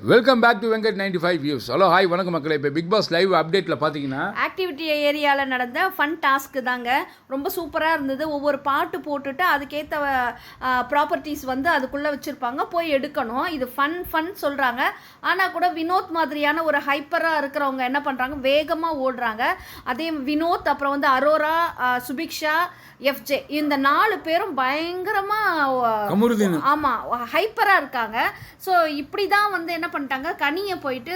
Welcome back to Venkat ninety five views hello hi வணக்கம் மக்களே. இப்போ பிக் பாஸ் லைவ் அப்டேட்டில் பார்த்தீங்கன்னா ஆக்டிவிட்டி ஏரியாவில் நடந்த ஃபன் டாஸ்க்கு தாங்க. ரொம்ப சூப்பராக இருந்தது. ஒவ்வொரு பாட்டு போட்டுட்டு அதுக்கேற்ற ப்ராப்பர்ட்டிஸ் வந்து அதுக்குள்ளே வச்சுருப்பாங்க. போய் எடுக்கணும். இது ஃபன் ஃபன் சொல்கிறாங்க ஆனால் கூட வினோத் மாதிரியான ஒரு ஹைப்பராக இருக்கிறவங்க என்ன பண்ணுறாங்க வேகமாக ஓடுறாங்க. அதே வினோத் அப்புறம் வந்து அரோரா சுபிக்ஷா எஃப்ஜே இந்த நாலு பேரும் பயங்கரமாக ஆமாம் ஹைப்பராக இருக்காங்க. ஸோ இப்படி தான் வந்து என்ன பண்ணிட்டாங்க? கனியை போயிட்டு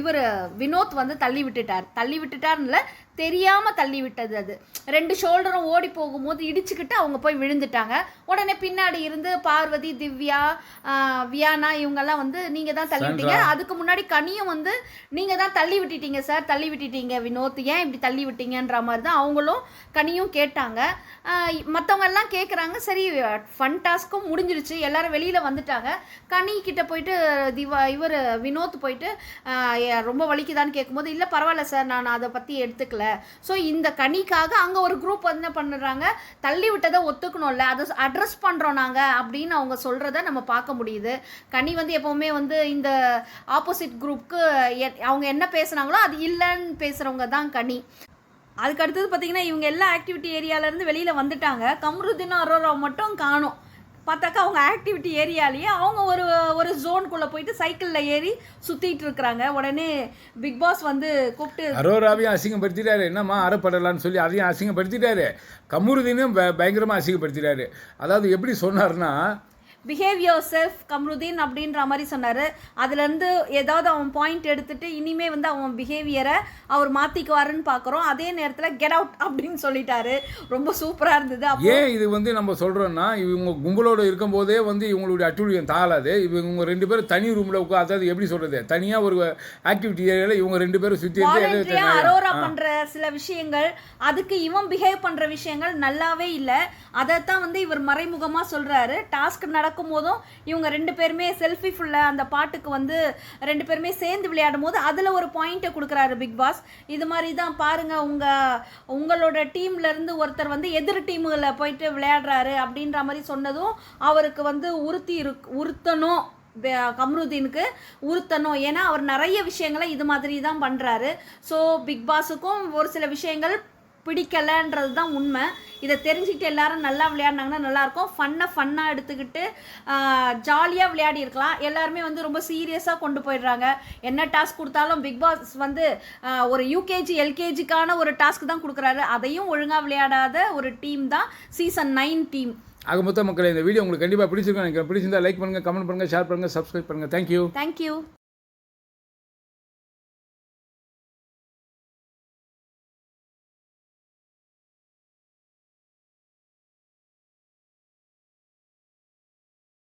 இவர் வினோத் வந்து தள்ளி விட்டுட்டார். தள்ளி விட்டுட்டார்ல தெரியாமல் தள்ளி விட்டது அது. ரெண்டு ஷோல்டரும் ஓடி போகும்போது இடிச்சுக்கிட்டு அவங்க போய் விழுந்துட்டாங்க. உடனே பின்னாடி இருந்து பார்வதி திவ்யா வியானா இவங்கெல்லாம் வந்து நீங்கள் தான் தள்ளி விட்டீங்க. அதுக்கு முன்னாடி கனியும் வந்து நீங்கள் தான் தள்ளி விட்டுட்டீங்க சார். தள்ளி விட்டுட்டீங்க வினோத். ஏன் இப்படி தள்ளி விட்டீங்கன்ற மாதிரி தான் அவங்களும் கனியும் கேட்டாங்க. மற்றவங்க எல்லாம் கேட்குறாங்க சரி ஃபன் டாஸ்க்கும் முடிஞ்சிருச்சு. எல்லாரும் வெளியில் வந்துட்டாங்க. கனி கிட்ட போயிட்டு திவா இவர் வினோத் போயிட்டு ரொம்ப வலிக்குதான்னு கேட்கும்போது இல்லை பரவாயில்ல சார் நான் அதை பற்றி எடுத்துக்கல. ஸோ இந்த கனிக்காக அங்கே ஒரு குரூப் என்ன பண்ணுறாங்க? தள்ளி விட்டதை ஒத்துக்கணும்ல அதை அட்ரஸ் பண்ணுறோம் நாங்கள் அப்படின்னு அவங்க சொல்கிறத நம்ம பார்க்க முடியுது. கனி வந்து எப்போவுமே வந்து இந்த ஆப்போசிட் குரூப்க்கு அவங்க என்ன பேசுனாங்களோ அது இல்லைன்னு பேசுகிறவங்க தான் கனி. அதுக்கு அடுத்தது பார்த்தீங்கன்னா இவங்க எல்லா ஆக்டிவிட்டி ஏரியாவிலேருந்து வெளியில் வந்துட்டாங்க. கம்ருதீன் அரோரா மட்டும் காணும். பார்த்தாக்கா அவங்க ஆக்டிவிட்டி ஏரியாலேயே அவங்க ஒரு ஒரு ஜோனுக்குள்ளே போயிட்டு சைக்கிளில் ஏறி சுற்றிட்டு இருக்கிறாங்க உடனே பிக் பாஸ் வந்து கூப்பிட்டு அரோராவையும் அசிங்கப்படுத்திட்டாரு. என்னம்மா அறப்படலான்னு சொல்லி அதையும் அசிங்கப்படுத்திட்டாரு. கமருதீனும் ப பயங்கரமாக அசிங்கப்படுத்திட்டாரு. அதாவது எப்படி சொன்னார்னா பிஹேவ் யோர் செல்ஃப் கம்ருதீன் அப்படின்ற மாதிரி சொன்னார். அதுலேருந்து ஏதாவது அவன் பாயிண்ட் எடுத்துட்டு இனிமே வந்து அவன் பிஹேவியரை அவர் மாற்றிக்குவாருன்னு பார்க்குறோம் அதே நேரத்தில் கெட் அவுட் அப்படின்னு சொல்லிட்டாரு. ரொம்ப சூப்பராக இருந்தது. ஏன் இது வந்து நம்ம சொல்கிறோன்னா இவங்க கும்பலோடு இருக்கும்போதே வந்து இவங்களுடைய அட்டுழியம் தாளாது. இவங்க ரெண்டு பேரும் தனி ரூமில் உட்கா அதாவது எப்படி சொல்கிறது தனியாக ஒரு ஆக்டிவிட்டி ஏரியாவில் இவங்க ரெண்டு பேரும் சுற்றி அரோரா பண்ற சில விஷயங்கள் அதுக்கு இவன் பிஹேவ் பண்ற விஷயங்கள் நல்லாவே இல்லை. அதைத்தான் வந்து இவர் மறைமுகமா சொல்றாரு. டாஸ்க் நடக்கும் போதும் இவங்க ரெண்டு பேருமே செல்ஃபி ஃபுல்லாக அந்த பாட்டுக்கு வந்து ரெண்டு பேருமே சேர்ந்து விளையாடும் போது அதில் ஒரு பாயிண்ட்டை கொடுக்குறாரு பிக் பாஸ் இது மாதிரி தான் பாருங்கள் உங்கள் உங்களோட டீம்லேருந்து ஒருத்தர் வந்து எதிர் டீமுகளை போயிட்டு விளையாடுறாரு அப்படின்ற மாதிரி சொன்னதும் அவருக்கு வந்து உறுத்தி இரு உறுத்தணும். கம்ருதீனுக்கு உறுத்தணும். ஏன்னா அவர் நிறைய விஷயங்களை இது மாதிரி தான் பண்ணுறாரு ஸோ பிக் பாஸுக்கும் ஒரு சில விஷயங்கள் பிடிக்கலன்றது தான் உண்மை. இதை தெரிஞ்சுக்கிட்டு எல்லாரும் நல்லா விளையாடினாங்கன்னா நல்லாயிருக்கும். ஃபன்னை ஃபன்னாக எடுத்துக்கிட்டு ஜாலியாக விளையாடி இருக்கலாம் எல்லாருமே வந்து ரொம்ப சீரியஸாக கொண்டு போயிடுறாங்க. என்ன டாஸ்க் கொடுத்தாலும் பிக் பாஸ் வந்து ஒரு யூகேஜி எல்கேஜிக்கான ஒரு டாஸ்க் தான் கொடுக்குறாரு. அதையும் ஒழுங்காக விளையாடாத ஒரு டீம் தான் சீசன் நைன் டீம். ஆக மொத்த மக்களே இந்த வீடியோ உங்களுக்கு கண்டிப்பாக பிடிச்சிருக்கும் எனக்கு பிடிச்சிருந்தா லைக் பண்ணுங்கள் கமெண்ட் பண்ணுங்கள் ஷேர் பண்ணுங்கள் சப்ஸ்கிரைப் பண்ணுங்கள் தேங்க்யூ தேங்க்யூ